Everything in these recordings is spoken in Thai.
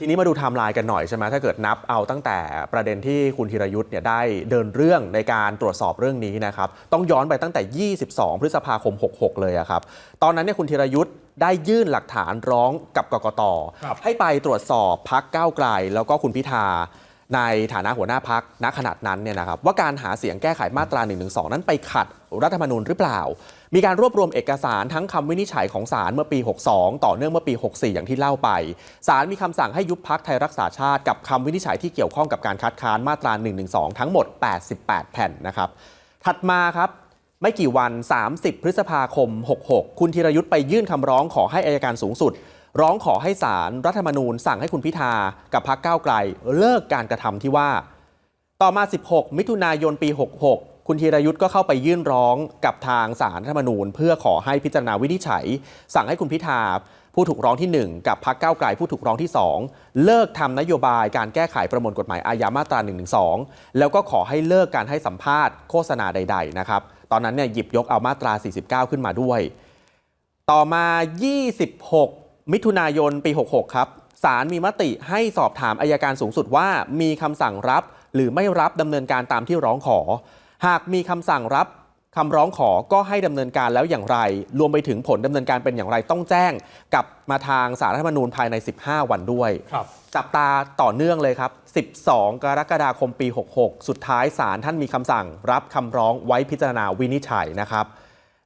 ทีนี้มาดูไทม์ไลน์กันหน่อยใช่ไหมถ้าเกิดนับเอาตั้งแต่ประเด็นที่คุณธีรยุทธ์เนี่ยได้เดินเรื่องในการตรวจสอบเรื่องนี้นะครับต้องย้อนไปตั้งแต่ 22 พฤษภาคม 66 เลยอะครับตอนนั้นเนี่ยคุณธีรยุทธ์ได้ยื่นหลักฐานร้องกับกกตครับให้ไปตรวจสอบพักก้าวไกล แล้วก็คุณพิธา ในฐานะหัวหน้าพักณขนาดนั้นเนี่ยนะครับว่าการหาเสียงแก้ไขมาตรา1นึนั้นไปขัดรัฐธรรมนูญหรือเปล่า มีการรวบรวมเอกสารทั้งคำวินิจฉัยของศาลเมื่อปี 62 ต่อเนื่องเมื่อปี 64 อย่างที่เล่าไป ศาลมีคำสั่งให้ยุบพักไทยรักษาชาติกับคำวินิจฉัยที่เกี่ยวข้องกับการคัดค้านมาตรา1นึทั้งหมด 88 แผ่นนะครับ ถัดมาครับไม่กี่วัน 30 พฤษภาคม 66 คุณธีรยุทธ์ไปยื่นคำร้องขอให้อายการสูงสุด ร้องขอให้ศาลรัฐธรรมนูญสั่งให้คุณพิธากับพรรคก้าวไกล เลิกการกระทำที่ว่า ต่อมา 16 มิถุนายนปี 66 คุณธีรยุทธ์ก็เข้าไปยื่นร้องกับทางศาลรัฐธรรมนูญ เพื่อขอให้พิจารณาวินิจฉัย สั่งให้คุณพิธาผู้ถูกร้องทีหนึ่1 กับพรรคก้าวไกลผู้ถูกร้องที่ 2 เลิกทำนโยบายการแก้ไขประมวลกฎหมายอาญามาตรา1นึแล้วก็ขอให้เลิกการให้สัมภาษณ์โฆษณาใด ๆ นะครับ ตอนนั้นเนี่ยหยิบยกเอามาตรา 49 ขึ้นมาด้วย ต่อมา 26 มิถุนายนปี 66 ครับศาลมีมติให้สอบถามอายการสูงสุดว่ามีคำสั่งรับ หรือไม่รับดำเนินการตามที่ร้องขอ หากมีคำสั่งรับคำร้องขอก็ให้ดำเนินการแล้วอย่างไร รวมไปถึงผลดำเนินการเป็นอย่างไรต้องแจ้งกลับมาทางสารรัฐธรรมนูญภายใน 15 วันด้วยครับจับตาต่อเนื่องเลยครับ 12 กรกฎาคมปี 66 สุดท้ายศาลท่านมีคำสั่ง รับคำร้องไว้พิจารณาวินิจฉัยนะครับ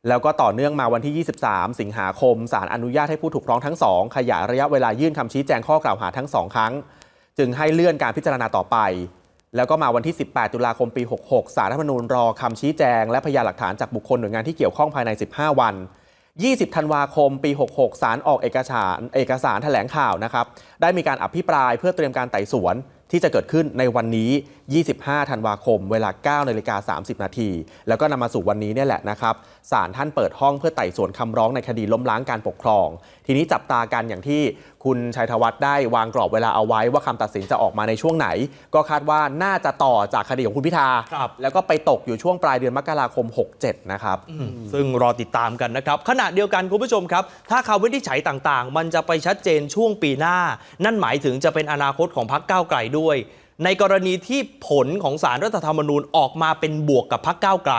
แล้วก็ต่อเนื่องมาวันที่ 23 สิงหาคมศาลอนุญาตให้ผู้ถูกร้องทั้งสองขยายระยะเวลายื่นคำชี้แจงข้อกล่าวหาทั้งสองครั้ง จึงให้เลื่อนการพิจารณาต่อไป แล้วก็มาวันที่ 18 ตุลาคมปี 66 สารรัฐธรรมนูญรอคำชี้แจง และพยานหลักฐานจากบุคคลหน่วยงานที่เกี่ยวข้องภายใน 15 วัน 20 ธันวาคมปี 66 สารออกเอกสารเอกสารแถลงข่าวนะครับ ได้มีการอภิปรายเพื่อเตรียมการไต่สวน ที่จะเกิดขึ้นในวันนี้ 25 ธันวาคม เวลา 9 นาฬิกา 30 นาที แล้วก็นำมาสู่วันนี้เนี่ยแหละนะครับ ศาลท่านเปิดห้องเพื่อไต่สวนคำร้องในคดีล้มล้างการปกครอง ทีนี้จับตากันอย่างที่คุณชัยธวัฒน์ได้วางกรอบเวลาเอาไว้ว่าคำตัดสินจะออกมาในช่วงไหน ก็คาดว่าน่าจะต่อจากคดีของคุณพิธาครับแล้วก็ไปตกอยู่ช่วงปลายเดือนมกราคม 67 นะครับซึ่งรอติดตามกันนะครับ ขณะเดียวกันคุณผู้ชมครับ ถ้าคำวินิจฉัยต่างๆ มันจะไปชัดเจนช่วงปีหน้า นั่นหมายถึงจะเป็นอนาคตของพรรคก้าวไกลด้วย ในกรณีที่ผลของสารรัฐธรรมนูญออกมาเป็นบวกกับพรรคก้าวไกล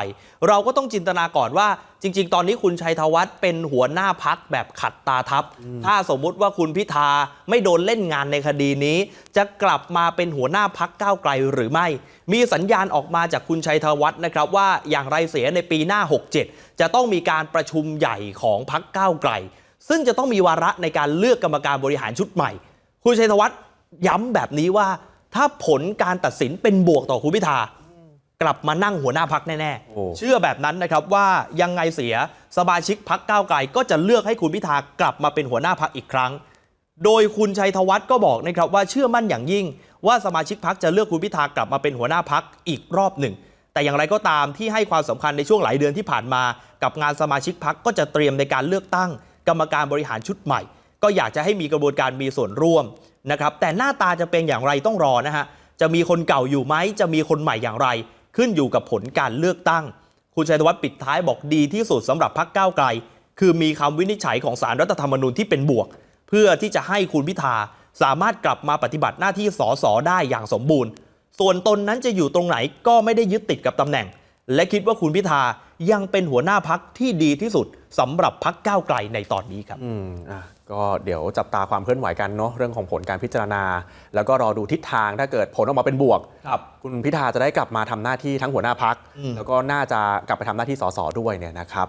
เราก็ต้องจินตนาก่อนว่า จริง ๆ ตอนนี้คุณชัยธวัฒน์เป็นหัวหน้าพักแบบขัดตาทับ ถ้าสมมุติว่าคุณพิธาไม่โดนเล่นงานในคดีนี้ จะกลับมาเป็นหัวหน้าพักก้าวไกลหรือไม่ มีสัญญาณออกมาจากคุณชัยธวัฒน์นะครับว่าอย่างไรเสียในปีหน้า 67 จะต้องมีการประชุมใหญ่ของพักก้าวไกล ซึ่งจะต้องมีวาระในการเลือกกรรมการบริหารชุดใหม่ คุณชัยธวัฒน์ย้ำแบบนี้ว่า ถ้าผลการตัดสินเป็นบวกต่อคุณพิธากลับมานั่งหัวหน้าพักแน่โอ้ๆเชื่อแบบนั้นนะครับว่ายังไงเสียสมาชิกพักก้าวไกลก็จะเลือกให้คุณพิธากลับมาเป็นหัวหน้าพักอีกครั้ง โดยคุณชัยธวัฒน์ก็บอกนะครับว่าเชื่อมั่นอย่างยิ่ง ว่าสมาชิกพักจะเลือกคุณพิธากลับมาเป็นหัวหน้าพักอีกรอบหนึ่ง แต่อย่างไรก็ตามที่ให้ความสำคัญในช่วงหลายเดือนที่ผ่านมา กับงานสมาชิกพักก็จะเตรียมในการเลือกตั้ง กรรมการบริหารชุดใหม่ ก็อยากจะให้มีกระบวนการมีส่วนร่วม นะครับแต่หน้าตาจะเป็นอย่างไรต้องรอนะฮะจะมีคนเก่าอยู่ไหมจะมีคนใหม่อย่างไร ขึ้นอยู่กับผลการเลือกตั้ง คุณชัยธวัฒน์ปิดท้ายบอกดีที่สุดสำหรับพักก้าวไกล คือมีคำวินิจฉัยของสารรัฐธรรมนูญที่เป็นบวก เพื่อที่จะให้คุณพิธาสามารถกลับมาปฏิบัติหน้าที่สสได้อย่างสมบูรณ์ ส่วนตนนั้นจะอยู่ตรงไหนก็ไม่ได้ยึดติดกับตำแหน่ง และคิดว่าคุณพิธายังเป็นหัวหน้าพักที่ดีที่สุดสำหรับพักก้าวไกลในตอนนี้ครับอืมอะ ก็เดี๋ยวจับตาความเคลื่อนไหวกันเนาะเรื่องของผลการพิจารณา แล้วก็รอดูทิศทางถ้าเกิดผลออกมาเป็นบวกครับคุณพิธาจะได้กลับมาทำหน้าที่ทั้งหัวหน้าพักอืมแล้วก็น่าจะกลับไปทำหน้าที่สสด้วยเนี่ยนะครับ